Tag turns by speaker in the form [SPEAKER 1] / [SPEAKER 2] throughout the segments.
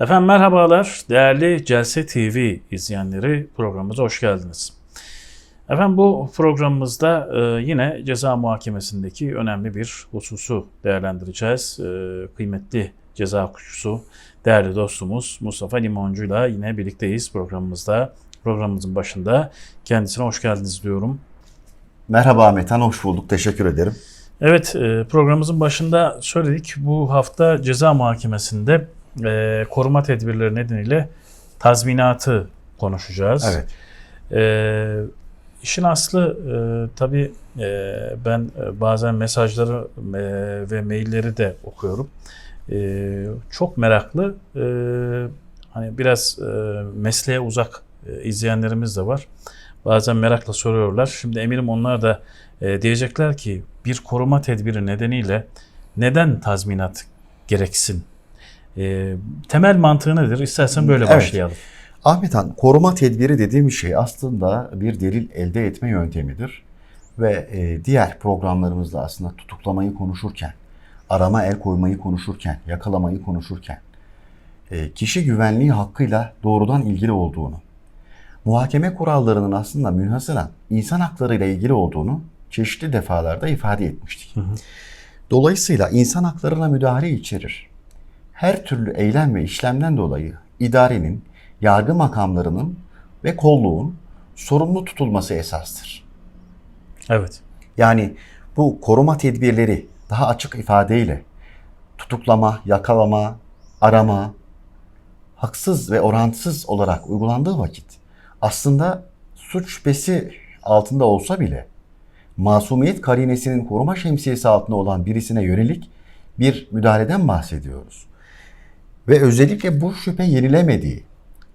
[SPEAKER 1] Efendim merhabalar, değerli Celse TV izleyenleri programımıza hoş geldiniz. Efendim bu programımızda e, yine ceza muhakemesindeki önemli bir hususu değerlendireceğiz. E, kıymetli ceza hukukçusu, değerli dostumuz Mustafa Limoncu'yla yine birlikteyiz programımızda. Programımızın başında kendisine hoş geldiniz diyorum.
[SPEAKER 2] Merhaba Ahmet Han, hoş bulduk. Teşekkür ederim.
[SPEAKER 1] Evet, e, programımızın başında söyledik. Bu hafta ceza muhakemesinde e, koruma tedbirleri nedeniyle tazminatı konuşacağız.
[SPEAKER 2] Evet.
[SPEAKER 1] E, işin aslı e, tabii e, ben e, bazen mesajları e, ve mailleri de okuyorum. E, çok meraklı, e, hani biraz e, mesleğe uzak e, izleyenlerimiz de var. Bazen merakla soruyorlar. Şimdi eminim onlar da e, diyecekler ki bir koruma tedbiri nedeniyle neden tazminat gereksin? E, temel mantığı nedir? İstersen böyle
[SPEAKER 2] Evet.
[SPEAKER 1] başlayalım.
[SPEAKER 2] Ahmet Han, koruma tedbiri dediğim şey aslında bir delil elde etme yöntemidir. Ve e, diğer programlarımızda aslında tutuklamayı konuşurken, arama el koymayı konuşurken, yakalamayı konuşurken, e, kişi güvenliği hakkıyla doğrudan ilgili olduğunu, muhakeme kurallarının aslında münhasıran insan hakları ile ilgili olduğunu çeşitli defalarda ifade etmiştik. Dolayısıyla insan haklarına müdahale içerir. Her türlü eylem ve işlemden dolayı idarenin, yargı makamlarının ve kolluğun sorumlu tutulması esastır.
[SPEAKER 1] Evet.
[SPEAKER 2] Yani bu koruma tedbirleri daha açık ifadeyle tutuklama, yakalama, arama haksız ve orantısız olarak uygulandığı vakit aslında suç şüphesi altında olsa bile masumiyet karinesinin koruma şemsiyesi altında olan birisine yönelik bir müdahaleden bahsediyoruz. Ve özellikle bu şüphe yenilemediği,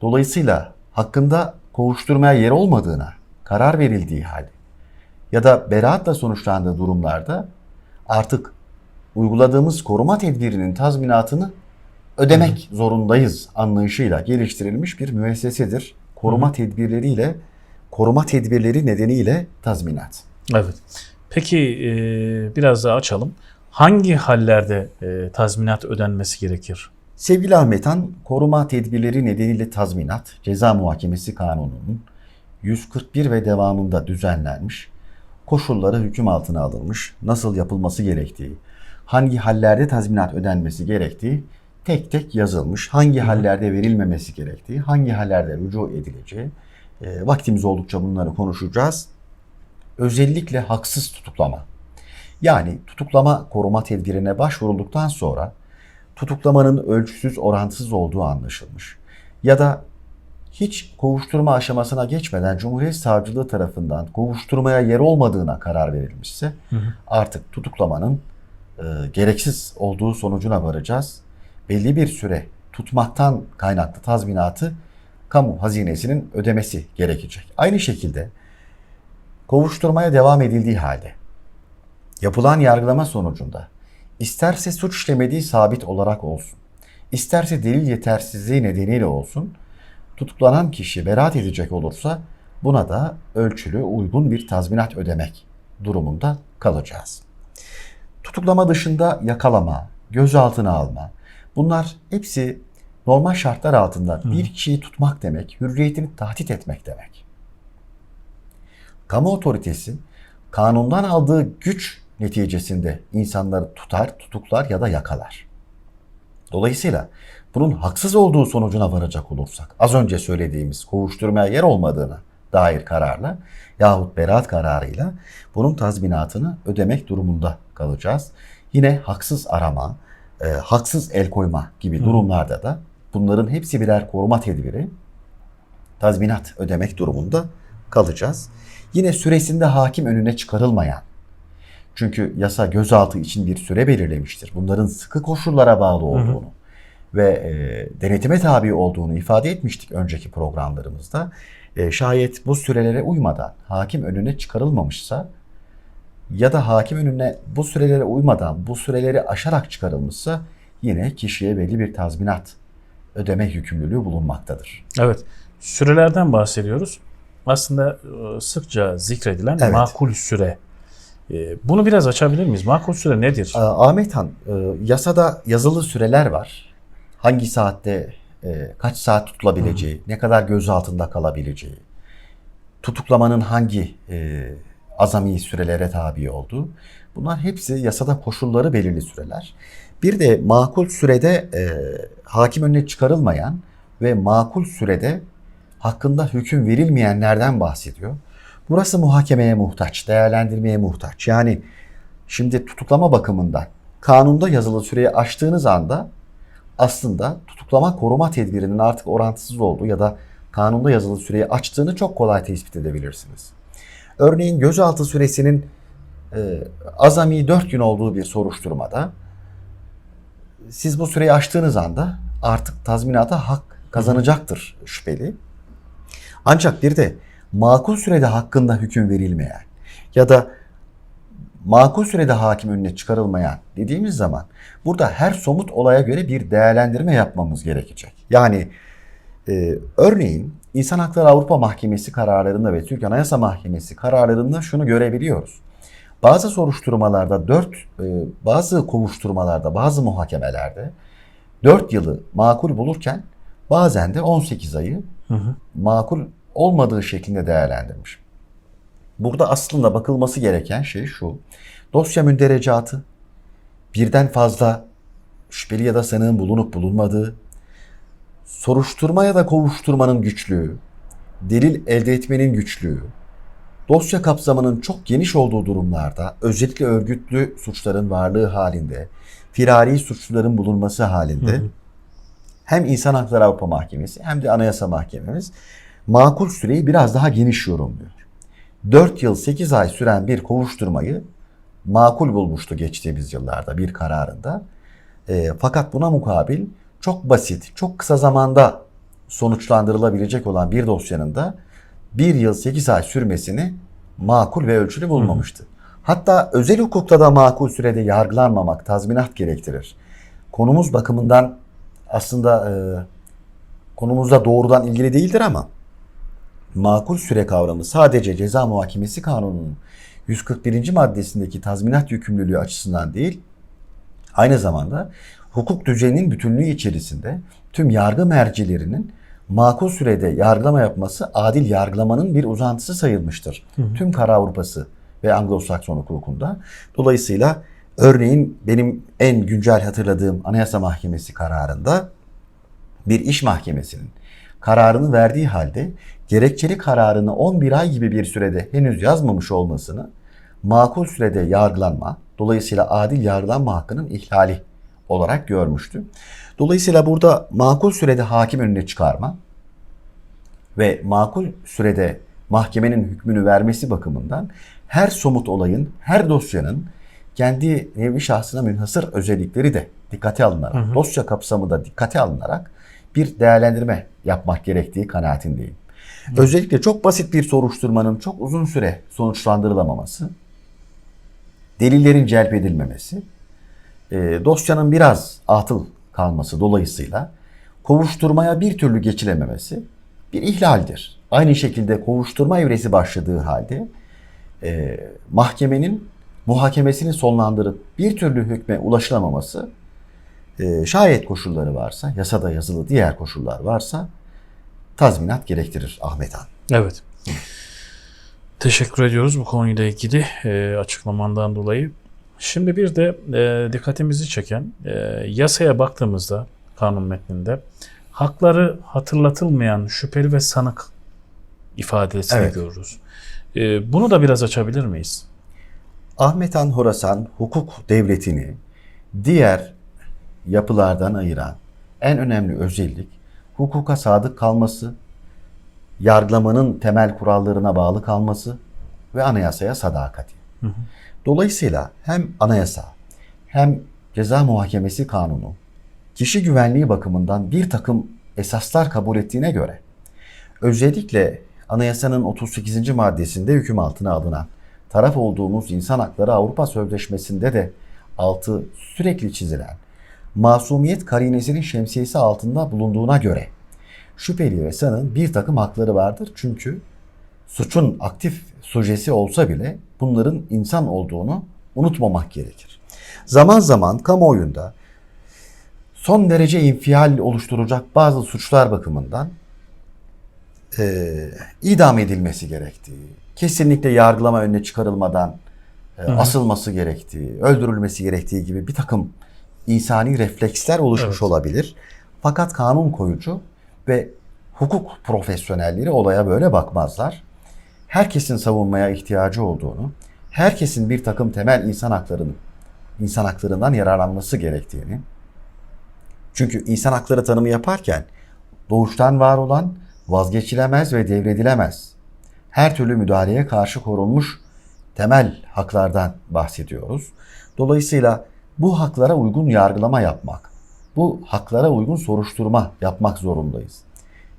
[SPEAKER 2] dolayısıyla hakkında kovuşturmaya yer olmadığına karar verildiği halde ya da beraatla sonuçlandığı durumlarda artık uyguladığımız koruma tedbirinin tazminatını ödemek zorundayız anlayışıyla geliştirilmiş bir müessesedir. Koruma tedbirleriyle, koruma tedbirleri nedeniyle tazminat.
[SPEAKER 1] Evet. Peki e, biraz daha açalım. Hangi hallerde e, tazminat ödenmesi gerekir?
[SPEAKER 2] Sevgili Ahmet Han, koruma tedbirleri nedeniyle tazminat, ceza muhakemesi kanununun 141 ve devamında düzenlenmiş, koşulları hüküm altına alınmış, nasıl yapılması gerektiği, hangi hallerde tazminat ödenmesi gerektiği tek tek yazılmış, hangi hallerde verilmemesi gerektiği, hangi hallerde rücu edileceği, e, vaktimiz oldukça bunları konuşacağız. Özellikle haksız tutuklama. Yani tutuklama koruma tedbirine başvurulduktan sonra tutuklamanın ölçüsüz orantısız olduğu anlaşılmış. Ya da hiç kovuşturma aşamasına geçmeden Cumhuriyet Savcılığı tarafından kovuşturmaya yer olmadığına karar verilmişse artık tutuklamanın e, gereksiz olduğu sonucuna varacağız. Belli bir süre tutmaktan kaynaklı tazminatı kamu hazinesinin ödemesi gerekecek. Aynı şekilde kovuşturmaya devam edildiği halde yapılan yargılama sonucunda isterse suç işlemediği sabit olarak olsun, isterse delil yetersizliği nedeniyle olsun, tutuklanan kişi beraat edecek olursa buna da ölçülü uygun bir tazminat ödemek durumunda kalacağız. Tutuklama dışında yakalama, gözaltına alma bunlar hepsi normal şartlar altında bir kişiyi tutmak demek, hürriyetini tahdit etmek demek. Kamu otoritesi kanundan aldığı güç neticesinde insanları tutar, tutuklar ya da yakalar. Dolayısıyla bunun haksız olduğu sonucuna varacak olursak, az önce söylediğimiz kovuşturmaya yer olmadığına dair kararla yahut beraat kararıyla bunun tazminatını ödemek durumunda kalacağız. Yine haksız arama, e, haksız el koyma gibi durumlarda da bunların hepsi birer koruma tedbiri tazminat ödemek durumunda kalacağız. Yine süresinde hakim önüne çıkarılmayan çünkü yasa gözaltı için bir süre belirlemiştir. Bunların sıkı koşullara bağlı olduğunu ve e, denetime tabi olduğunu ifade etmiştik önceki programlarımızda. E, şayet bu sürelere uymadan hakim önüne çıkarılmamışsa ya da hakim önüne bu sürelere uymadan bu süreleri aşarak çıkarılmışsa yine kişiye belli bir tazminat ödeme yükümlülüğü bulunmaktadır.
[SPEAKER 1] Evet. Sürelerden bahsediyoruz. Aslında e, sıkça zikredilen
[SPEAKER 2] Evet.
[SPEAKER 1] makul süre. E, Bunu biraz açabilir miyiz? Makul süre nedir?
[SPEAKER 2] Aa, Ahmet Han, e, yasada yazılı süreler var. Hangi saatte e, kaç saat tutulabileceği, ne kadar gözaltında kalabileceği, tutuklamanın hangi e, azami sürelere tabi olduğu. Bunlar hepsi yasada koşulları belirli süreler. Bir de makul sürede e, hakim önüne çıkarılmayan ve makul sürede hakkında hüküm verilmeyenlerden bahsediyor. Burası muhakemeye muhtaç, değerlendirmeye muhtaç. Yani şimdi tutuklama bakımından kanunda yazılı süreyi aştığınız anda aslında tutuklama koruma tedbirinin artık orantısız olduğu ya da kanunda yazılı süreyi açtığını çok kolay tespit edebilirsiniz. Örneğin gözaltı süresinin e, azami 4 gün olduğu bir soruşturmada siz bu süreyi aştığınız anda artık tazminata hak kazanacaktır şüpheli. Ancak bir de makul sürede hakkında hüküm verilmeyen ya da makul sürede hakim önüne çıkarılmayan dediğimiz zaman burada her somut olaya göre bir değerlendirme yapmamız gerekecek. Yani e, örneğin İnsan Hakları Avrupa Mahkemesi kararlarında ve Türk Anayasa Mahkemesi kararlarında şunu görebiliyoruz. Bazı soruşturmalarda 4, bazı kovuşturmalarda, bazı muhakemelerde 4 yılı makul bulurken bazen de 18 ayı makul olmadığı şeklinde değerlendirmiş. Burada aslında bakılması gereken şey şu. Dosya münderecatı, birden fazla şüpheli ya da sanığın bulunup bulunmadığı, soruşturma ya da kovuşturmanın güçlüğü, delil elde etmenin güçlüğü, dosya kapsamının çok geniş olduğu durumlarda özellikle örgütlü suçların varlığı halinde, firari suçluların bulunması halinde hem İnsan Hakları Avrupa Mahkemesi hem de Anayasa Mahkememiz makul süreyi biraz daha geniş yorumluyor. 4 yıl 8 ay süren bir kovuşturmayı makul bulmuştu geçtiğimiz yıllarda bir kararında. E, fakat buna mukabil çok basit, çok kısa zamanda sonuçlandırılabilecek olan bir dosyanın da 1 yıl 8 ay sürmesini makul ve ölçülü bulmamıştı. Hatta özel hukukta da makul sürede yargılanmamak tazminat gerektirir. Konumuz bakımından aslında e, konumuzda doğrudan ilgili değildir ama makul süre kavramı sadece ceza muhakemesi kanununun 141. maddesindeki tazminat yükümlülüğü açısından değil, aynı zamanda hukuk düzeninin bütünlüğü içerisinde tüm yargı mercilerinin makul sürede yargılama yapması adil yargılamanın bir uzantısı sayılmıştır. Tüm Kara Avrupası ve Anglo-Sakson hukukunda. Dolayısıyla örneğin benim en güncel hatırladığım Anayasa Mahkemesi kararında bir iş mahkemesinin kararını verdiği halde gerekçeli kararını 11 ay gibi bir sürede henüz yazmamış olmasını makul sürede yargılanma, dolayısıyla adil yargılanma hakkının ihlali olarak görmüştü. Dolayısıyla burada makul sürede hakim önüne çıkarma ve makul sürede mahkemenin hükmünü vermesi bakımından her somut olayın, her dosyanın kendi nevi şahsına münhasır özellikleri de dikkate alınarak, hı hı. dosya kapsamı da dikkate alınarak bir değerlendirme yapmak gerektiği kanaatindeyim. Özellikle çok basit bir soruşturmanın çok uzun süre sonuçlandırılamaması, delillerin celp edilmemesi, e, dosyanın biraz atıl kalması dolayısıyla kovuşturmaya bir türlü geçilememesi bir ihlaldir. Aynı şekilde kovuşturma evresi başladığı halde e, mahkemenin muhakemesini sonlandırıp bir türlü hükme ulaşılamaması e, şayet koşulları varsa, yasada yazılı diğer koşullar varsa tazminat gerektirir Ahmet Han.
[SPEAKER 1] Evet. Teşekkür ediyoruz bu konuyla ilgili e, açıklamandan dolayı. Şimdi bir de e, dikkatimizi çeken e, yasaya baktığımızda kanun metninde hakları hatırlatılmayan şüpheli ve sanık ifadesini
[SPEAKER 2] Evet.
[SPEAKER 1] görürüz. E, bunu da biraz açabilir miyiz?
[SPEAKER 2] Ahmet Han Horasan hukuk devletini diğer yapılardan ayıran en önemli özellik hukuka sadık kalması, yargılamanın temel kurallarına bağlı kalması ve anayasaya sadakati. Dolayısıyla hem anayasa hem ceza muhakemesi kanunu kişi güvenliği bakımından bir takım esaslar kabul ettiğine göre özellikle anayasanın 38. maddesinde hüküm altına alınan taraf olduğumuz İnsan Hakları Avrupa Sözleşmesi'nde de altı sürekli çizilen masumiyet karinesinin şemsiyesi altında bulunduğuna göre şüpheli ve sanığın bir takım hakları vardır. Çünkü suçun aktif sujesi olsa bile bunların insan olduğunu unutmamak gerekir. Zaman zaman kamuoyunda son derece infial oluşturacak bazı suçlar bakımından e, idam edilmesi gerektiği, kesinlikle yargılama önüne çıkarılmadan e, asılması gerektiği, öldürülmesi gerektiği gibi bir takım insani refleksler oluşmuş
[SPEAKER 1] Evet.
[SPEAKER 2] olabilir. Fakat kanun koyucu ve hukuk profesyonelleri olaya böyle bakmazlar. Herkesin savunmaya ihtiyacı olduğunu, herkesin bir takım temel insan haklarının insan haklarından yararlanması gerektiğini, çünkü insan hakları tanımı yaparken doğuştan var olan vazgeçilemez ve devredilemez her türlü müdahaleye karşı korunmuş temel haklardan bahsediyoruz. Dolayısıyla bu haklara uygun yargılama yapmak, bu haklara uygun soruşturma yapmak zorundayız.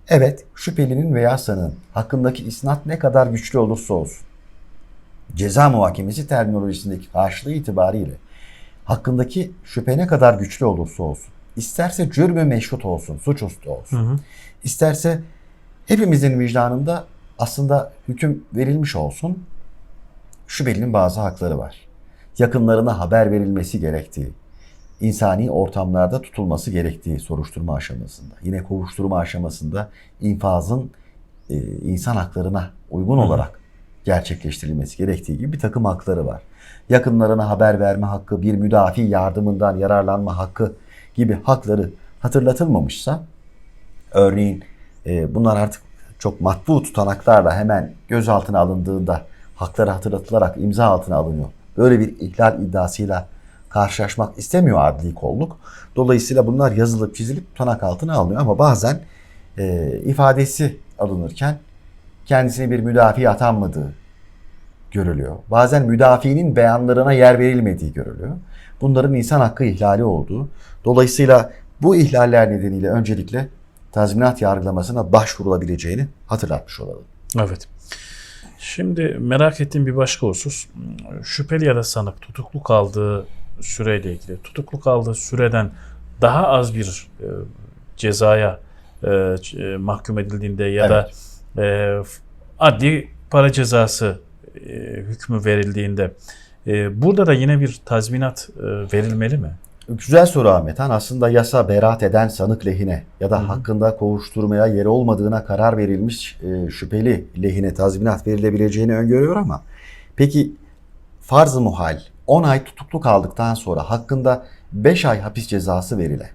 [SPEAKER 2] Evet, şüphelinin veya sanığın hakkındaki isnat ne kadar güçlü olursa olsun, ceza muhakemesi terminolojisindeki karşılığı itibariyle hakkındaki şüphe ne kadar güçlü olursa olsun, isterse cürmü meşrut olsun, suçüstü olsun, isterse hepimizin vicdanında aslında hüküm verilmiş olsun, şüphelinin bazı hakları var. Yakınlarına haber verilmesi gerektiği, insani ortamlarda tutulması gerektiği soruşturma aşamasında. Yine kovuşturma aşamasında infazın e, insan haklarına uygun olarak gerçekleştirilmesi gerektiği gibi bir takım hakları var. Yakınlarına haber verme hakkı, bir müdafi yardımından yararlanma hakkı gibi hakları hatırlatılmamışsa, örneğin e, bunlar artık çok matbu tutanaklarla hemen gözaltına alındığında hakları hatırlatılarak imza altına alınıyor. Böyle bir ihlal iddiasıyla karşılaşmak istemiyor adli kolluk. Dolayısıyla bunlar yazılıp çizilip tutanak altına alınıyor ama bazen e, ifadesi alınırken kendisine bir müdafi atanmadığı görülüyor. Bazen müdafiinin beyanlarına yer verilmediği görülüyor. Bunların insan hakkı ihlali olduğu. Dolayısıyla bu ihlaller nedeniyle öncelikle tazminat yargılamasına başvurulabileceğini hatırlatmış olalım.
[SPEAKER 1] Evet. Şimdi merak ettiğim bir başka husus. Şüpheli ya da sanık tutuklu kaldığı süreyle ilgili. Tutuklu kaldığı süreden daha az bir e, cezaya e, e, mahkum edildiğinde ya da e, adli para cezası e, hükmü verildiğinde e, burada da yine bir tazminat e, verilmeli mi?
[SPEAKER 2] Güzel soru Ahmet Han. Aslında yasa beraat eden sanık lehine ya da hakkında kovuşturmaya yeri olmadığına karar verilmiş e, şüpheli lehine tazminat verilebileceğini öngörüyor ama peki farz-ı muhal 10 ay tutuklu kaldıktan sonra hakkında 5 ay hapis cezası verilen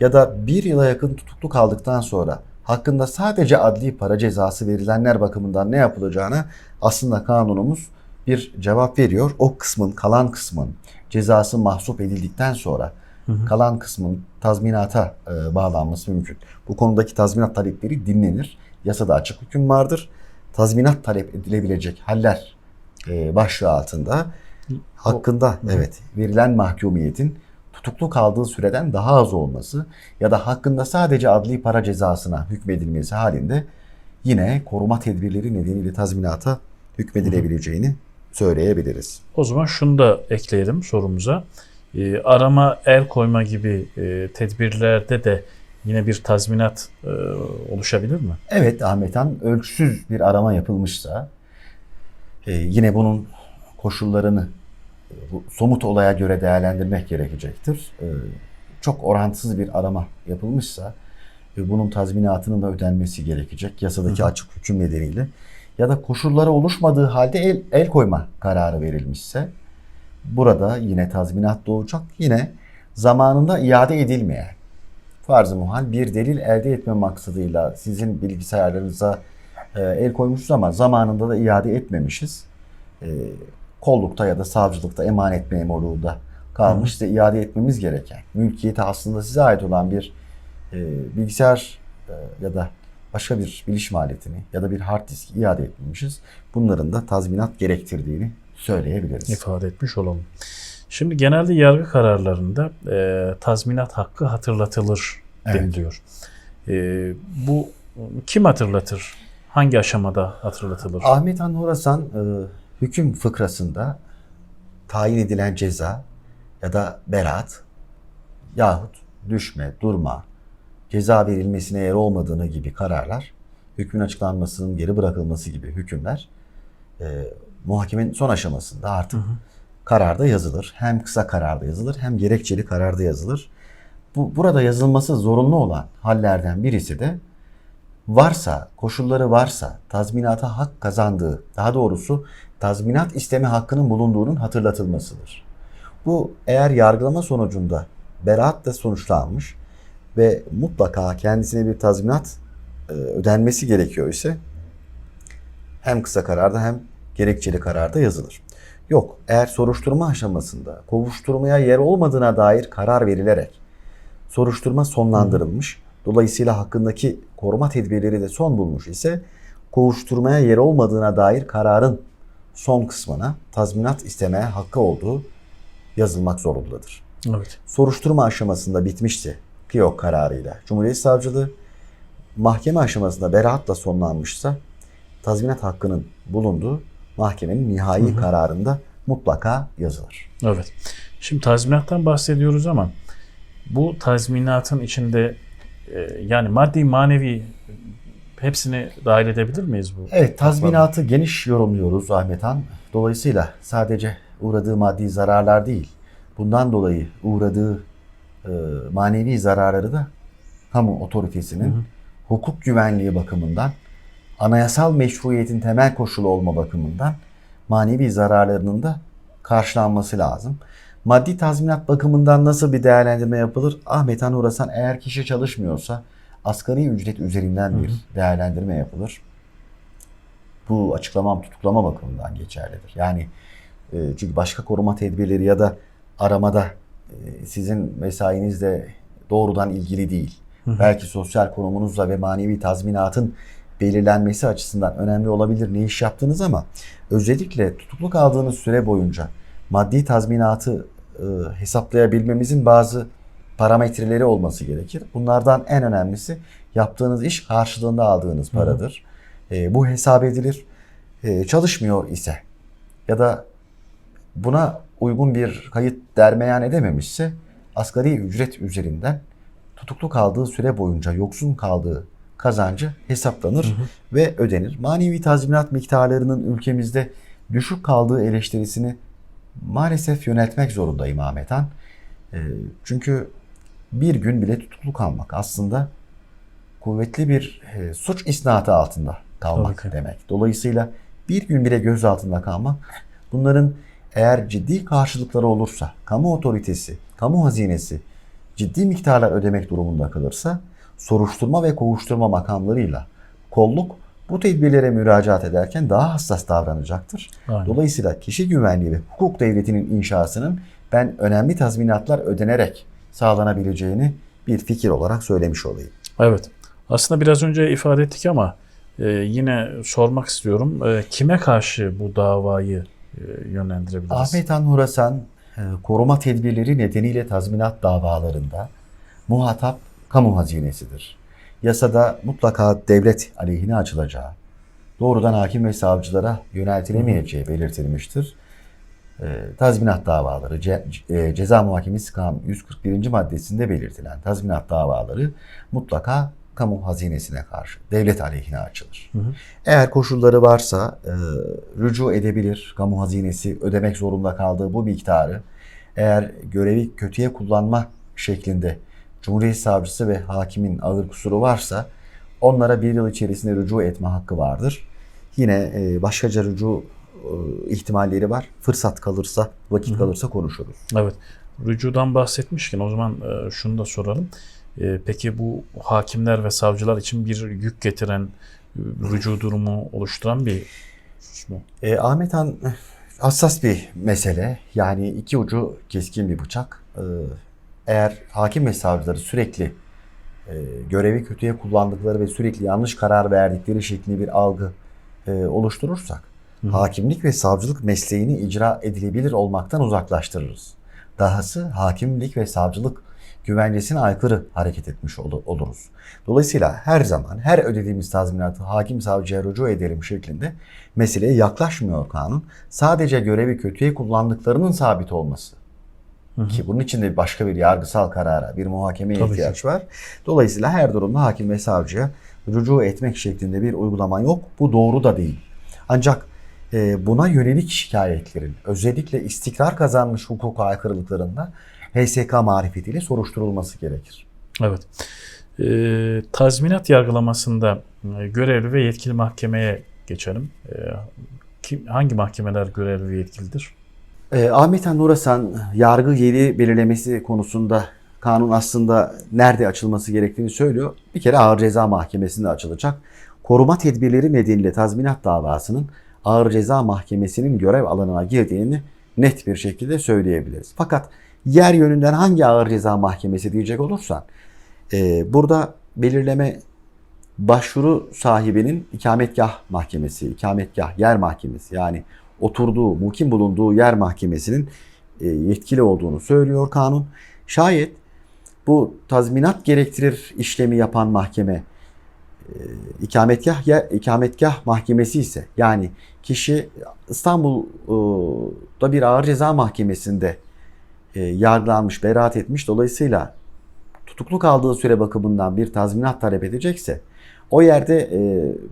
[SPEAKER 2] ya da 1 yıla yakın tutuklu kaldıktan sonra hakkında sadece adli para cezası verilenler bakımından ne yapılacağına aslında kanunumuz bir cevap veriyor. O kısmın, kalan kısmın cezası mahsup edildikten sonra kalan kısmın tazminata e, bağlanması mümkün. Bu konudaki tazminat talepleri dinlenir. Yasada açık hüküm vardır. Tazminat talep edilebilecek haller e, başlığı altında hakkında evet verilen mahkumiyetin tutuklu kaldığı süreden daha az olması ya da hakkında sadece adli para cezasına hükmedilmesi halinde yine koruma tedbirleri nedeniyle tazminata hükmedilebileceğini söyleyebiliriz.
[SPEAKER 1] O zaman şunu da ekleyelim sorumuza. E, arama, el koyma gibi e, tedbirlerde de yine bir tazminat e, oluşabilir mi?
[SPEAKER 2] Evet Ahmet Han ölçüsüz bir arama yapılmışsa e, yine bunun koşullarını e, bu somut olaya göre değerlendirmek gerekecektir. E, çok orantısız bir arama yapılmışsa e, bunun tazminatının da ödenmesi gerekecek yasadaki açık hüküm nedeniyle ya da koşulları oluşmadığı halde el, el koyma kararı verilmişse burada yine tazminat doğacak. Yine zamanında iade edilmeyen farz-ı muhal bir delil elde etme maksadıyla sizin bilgisayarlarınıza e, el koymuşuz ama zamanında da iade etmemişiz. E, kollukta ya da savcılıkta emanet memurluğunda kalmış da iade etmemiz gereken mülkiyeti aslında size ait olan bir e, bilgisayar e, ya da başka bir bilişim aletini ya da bir hard disk iade etmemişiz. Bunların da tazminat gerektirdiğini söyleyebiliriz.
[SPEAKER 1] ifade etmiş olalım. Şimdi genelde yargı kararlarında e, tazminat hakkı hatırlatılır
[SPEAKER 2] Evet.
[SPEAKER 1] deniliyor. E, bu kim hatırlatır? Hangi aşamada hatırlatılır?
[SPEAKER 2] Ahmet Han Horasan e, hüküm fıkrasında tayin edilen ceza ya da beraat yahut düşme, durma, ceza verilmesine yer olmadığını gibi kararlar, hükmün açıklanmasının geri bırakılması gibi hükümler e, muhakemenin son aşamasında artık kararda yazılır. Hem kısa kararda yazılır hem gerekçeli kararda yazılır. Bu, burada yazılması zorunlu olan hallerden birisi de varsa, koşulları varsa tazminata hak kazandığı, daha doğrusu tazminat isteme hakkının bulunduğunun hatırlatılmasıdır. Bu eğer yargılama sonucunda beraatla sonuçlanmış ve mutlaka kendisine bir tazminat e, ödenmesi gerekiyor ise hem kısa kararda hem gerekçeli kararda yazılır. Yok, eğer soruşturma aşamasında kovuşturmaya yer olmadığına dair karar verilerek soruşturma sonlandırılmış, dolayısıyla hakkındaki koruma tedbirleri de son bulmuş ise kovuşturmaya yer olmadığına dair kararın son kısmına tazminat istemeye hakkı olduğu yazılmak zorundadır.
[SPEAKER 1] Evet.
[SPEAKER 2] Soruşturma aşamasında bitmişti KİOK kararıyla. Cumhuriyet Savcılığı mahkeme aşamasında beraatla sonlanmışsa tazminat hakkının bulunduğu mahkemenin nihai kararında mutlaka yazılır.
[SPEAKER 1] Evet. Şimdi tazminattan bahsediyoruz ama bu tazminatın içinde e, yani maddi manevi hepsini dahil edebilir miyiz bu?
[SPEAKER 2] Evet tazminatı geniş yorumluyoruz Ahmet Han. Dolayısıyla sadece uğradığı maddi zararlar değil, bundan dolayı uğradığı e, manevi zararları da kamu otoritesinin hukuk güvenliği bakımından, anayasal meşruiyetin temel koşulu olma bakımından manevi zararlarının da karşılanması lazım. Maddi tazminat bakımından nasıl bir değerlendirme yapılır? Ahmet Han Urasan eğer kişi çalışmıyorsa asgari ücret üzerinden bir değerlendirme yapılır bu açıklamam tutuklama bakımından geçerlidir. Yani e, çünkü başka koruma tedbirleri ya da aramada sizin mesainizle doğrudan ilgili değil. Belki sosyal konumunuzla ve manevi tazminatın belirlenmesi açısından önemli olabilir ne iş yaptınız ama özellikle tutuklu kaldığınız süre boyunca maddi tazminatı e, hesaplayabilmemizin bazı parametreleri olması gerekir. Bunlardan en önemlisi yaptığınız iş karşılığında aldığınız paradır. E, bu hesap edilir. E, çalışmıyor ise ya da buna uygun bir kayıt dermeyan edememişse asgari ücret üzerinden tutuklu kaldığı süre boyunca yoksun kaldığı kazancı hesaplanır ve ödenir. Manevi tazminat miktarlarının ülkemizde düşük kaldığı eleştirisini maalesef yöneltmek zorundayım Ahmet Han. E, çünkü bir gün bile tutuklu kalmak aslında kuvvetli bir e, suç isnatı altında kalmak
[SPEAKER 1] Tabii ki.
[SPEAKER 2] demek. Dolayısıyla bir gün bile gözaltında kalmak bunların eğer ciddi karşılıkları olursa, kamu otoritesi, kamu hazinesi ciddi miktarlar ödemek durumunda kalırsa soruşturma ve kovuşturma makamlarıyla kolluk bu tedbirlere müracaat ederken daha hassas davranacaktır.
[SPEAKER 1] Aynen.
[SPEAKER 2] Dolayısıyla kişi güvenliği ve hukuk devletinin inşasının ben önemli tazminatlar ödenerek sağlanabileceğini bir fikir olarak söylemiş olayım.
[SPEAKER 1] Evet. Aslında biraz önce ifade ettik ama e, yine sormak istiyorum. E, kime karşı bu davayı yönlendirebiliriz?
[SPEAKER 2] Ahmet Han Hurasan e, koruma tedbirleri nedeniyle tazminat davalarında muhatap kamu hazinesidir. Yasada mutlaka devlet aleyhine açılacağı, doğrudan hakim ve savcılara yöneltilemeyeceği belirtilmiştir. E, tazminat davaları, ce, e, ceza muhakemesi kanunu 141. maddesinde belirtilen tazminat davaları mutlaka kamu hazinesine karşı, devlet aleyhine açılır. Eğer koşulları varsa e, rücu edebilir. Kamu hazinesi ödemek zorunda kaldığı bu miktarı eğer görevi kötüye kullanma şeklinde Cumhuriyet Savcısı ve hakimin ağır kusuru varsa onlara bir yıl içerisinde rücu etme hakkı vardır. Yine e, başkaca rücu e, ihtimalleri var. Fırsat kalırsa, vakit kalırsa konuşuruz.
[SPEAKER 1] Evet. Rücudan bahsetmişken o zaman e, şunu da soralım. E, peki bu hakimler ve savcılar için bir yük getiren, e, rücu durumu oluşturan bir husus mu?
[SPEAKER 2] E, Ahmet Han eh, hassas bir mesele. Yani iki ucu keskin bir bıçak. E, eğer hakim ve savcıları sürekli e, görevi kötüye kullandıkları ve sürekli yanlış karar verdikleri şeklinde bir algı e, oluşturursak hakimlik ve savcılık mesleğini icra edilebilir olmaktan uzaklaştırırız. Dahası hakimlik ve savcılık güvencesine aykırı hareket etmiş ol- oluruz. Dolayısıyla her zaman her ödediğimiz tazminatı hakim savcıya rücu edelim şeklinde meseleye yaklaşmıyor kanun. Sadece görevi kötüye kullandıklarının sabit olması. Ki bunun için de başka bir yargısal karara, bir muhakemeye
[SPEAKER 1] Tabii ki.
[SPEAKER 2] ihtiyaç var. Dolayısıyla her durumda hakim ve savcıya rücu etmek şeklinde bir uygulama yok. Bu doğru da değil. Ancak e, buna yönelik şikayetlerin özellikle istikrar kazanmış hukuka aykırılıklarında HSK marifetiyle soruşturulması gerekir.
[SPEAKER 1] Evet. Ee, tazminat yargılamasında e, görevli ve yetkili mahkemeye geçelim. Ee, kim, hangi mahkemeler görevli ve yetkilidir?
[SPEAKER 2] Ee, Ahmet Han Nurasan yargı yeri belirlemesi konusunda kanun aslında nerede açılması gerektiğini söylüyor. Bir kere Ağır Ceza Mahkemesi'nde açılacak. Koruma tedbirleri nedeniyle tazminat davasının Ağır Ceza Mahkemesi'nin görev alanına girdiğini net bir şekilde söyleyebiliriz. Fakat yer yönünden hangi Ağır Ceza Mahkemesi diyecek olursan e, burada belirleme başvuru sahibinin ikametgah mahkemesi, ikametgah yer mahkemesi yani oturduğu, mukim bulunduğu yer mahkemesinin e, yetkili olduğunu söylüyor kanun. Şayet bu tazminat gerektirir işlemi yapan mahkeme e, ikametgah ya ikametgah mahkemesi ise yani kişi İstanbul'da bir ağır ceza mahkemesinde e, yargılanmış, beraat etmiş. Dolayısıyla tutuklu kaldığı süre bakımından bir tazminat talep edecekse o yerde e,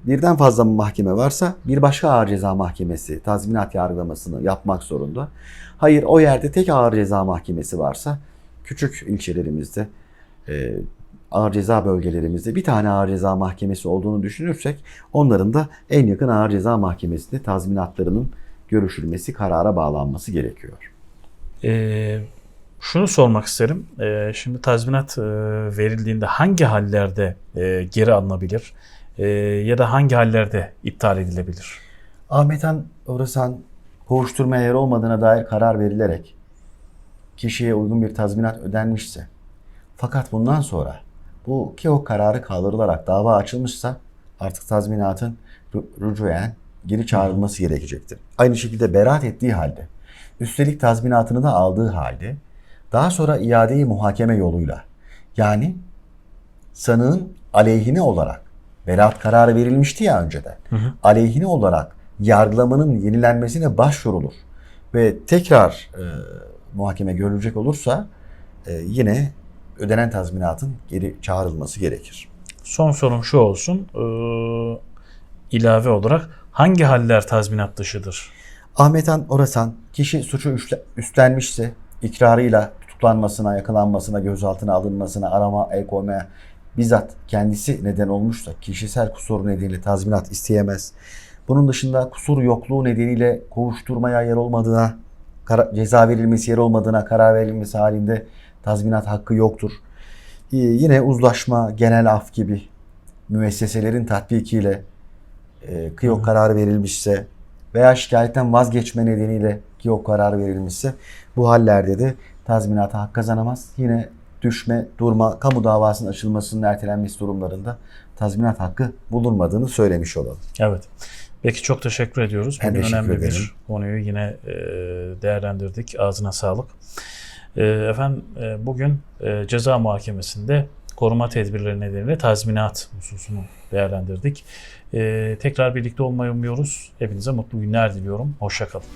[SPEAKER 2] birden fazla mahkeme varsa bir başka ağır ceza mahkemesi tazminat yargılamasını yapmak zorunda. Hayır o yerde tek ağır ceza mahkemesi varsa küçük ilçelerimizde e, ağır ceza bölgelerimizde bir tane ağır ceza mahkemesi olduğunu düşünürsek onların da en yakın ağır ceza mahkemesinde tazminatlarının görüşülmesi, karara bağlanması gerekiyor.
[SPEAKER 1] Ee, şunu sormak isterim. Ee, şimdi tazminat e, verildiğinde hangi hallerde e, geri alınabilir? E, ya da hangi hallerde iptal edilebilir?
[SPEAKER 2] Ahmet Han Orasan kovuşturma yer olmadığına dair karar verilerek kişiye uygun bir tazminat ödenmişse fakat bundan sonra bu KEOK kararı kaldırılarak dava açılmışsa artık tazminatın rücuyen geri çağrılması gerekecektir. Aynı şekilde beraat ettiği halde üstelik tazminatını da aldığı halde daha sonra iadeyi muhakeme yoluyla yani sanığın aleyhine olarak beraat kararı verilmişti ya önceden. Aleyhine olarak yargılamanın yenilenmesine başvurulur ve tekrar e, muhakeme görülecek olursa e, yine ödenen tazminatın geri çağrılması gerekir.
[SPEAKER 1] Son sorum şu olsun. Ee, ilave olarak hangi haller tazminat dışıdır?
[SPEAKER 2] Ahmet Han Orasan kişi suçu üstle- üstlenmişse ikrarıyla tutuklanmasına, yakalanmasına, gözaltına alınmasına, arama, el koymaya bizzat kendisi neden olmuşsa kişisel kusur nedeniyle tazminat isteyemez. Bunun dışında kusur yokluğu nedeniyle kovuşturmaya yer olmadığına, kara- ceza verilmesi yer olmadığına karar verilmesi halinde tazminat hakkı yoktur. Ee, Yine uzlaşma, genel af gibi müesseselerin tatbikiyle e, KİOK kararı verilmişse veya şikayetten vazgeçme nedeniyle KİOK kararı verilmişse bu hallerde de tazminata hak kazanamaz. Yine düşme, durma, kamu davasının açılmasının ertelenmesi durumlarında tazminat hakkı bulunmadığını söylemiş olalım.
[SPEAKER 1] Evet. Peki çok teşekkür ediyoruz.
[SPEAKER 2] Ben
[SPEAKER 1] Bugün
[SPEAKER 2] teşekkür
[SPEAKER 1] önemli
[SPEAKER 2] ederim.
[SPEAKER 1] bir konuyu yine e, değerlendirdik. Ağzına sağlık. E, efendim e, bugün ceza muhakemesinde koruma tedbirleri nedeniyle tazminat hususunu değerlendirdik. E, tekrar birlikte olmayı umuyoruz. Hepinize mutlu günler diliyorum. Hoşçakalın.